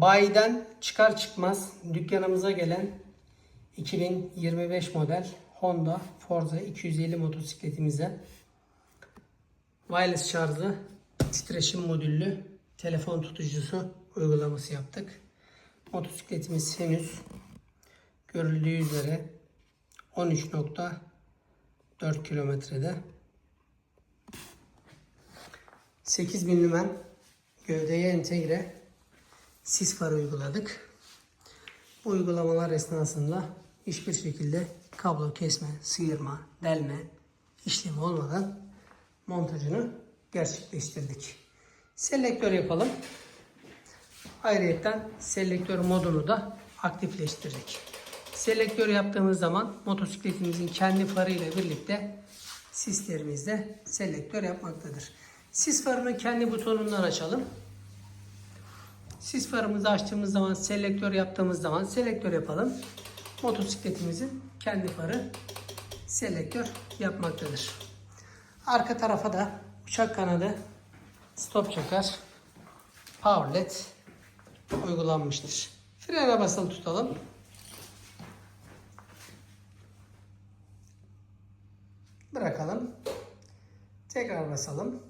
Bayiden çıkar çıkmaz dükkanımıza gelen 2025 model Honda Forza 250 motosikletimize wireless şarjlı titreşim modüllü telefon tutucusu uygulaması yaptık. Motosikletimiz henüz görüldüğü üzere 13.4 kilometrede 8000 lümen gövdeye entegre sis farı uyguladık. Bu uygulamalar esnasında hiçbir şekilde kablo kesme, sıyırma, delme işlemi olmadan montajını gerçekleştirdik. Selektör yapalım. Ayrıca selektör modunu da aktifleştirdik. Selektör yaptığımız zaman motosikletimizin kendi farı ile birlikte sislerimizde selektör yapmaktadır. Sis farını kendi butonundan açalım. Sis farımızı açtığımız zaman, selektör yaptığımız zaman selektör yapalım. Motosikletimizin kendi farı selektör yapmaktadır. Arka tarafa da uçak kanadı stop çakar power led uygulanmıştır. Frene basılı tutalım. Bırakalım. Tekrar basalım.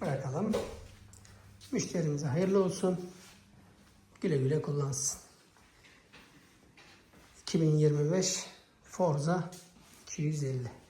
Bırakalım. Müşterimize hayırlı olsun. Güle güle kullansın. 2025 Forza 250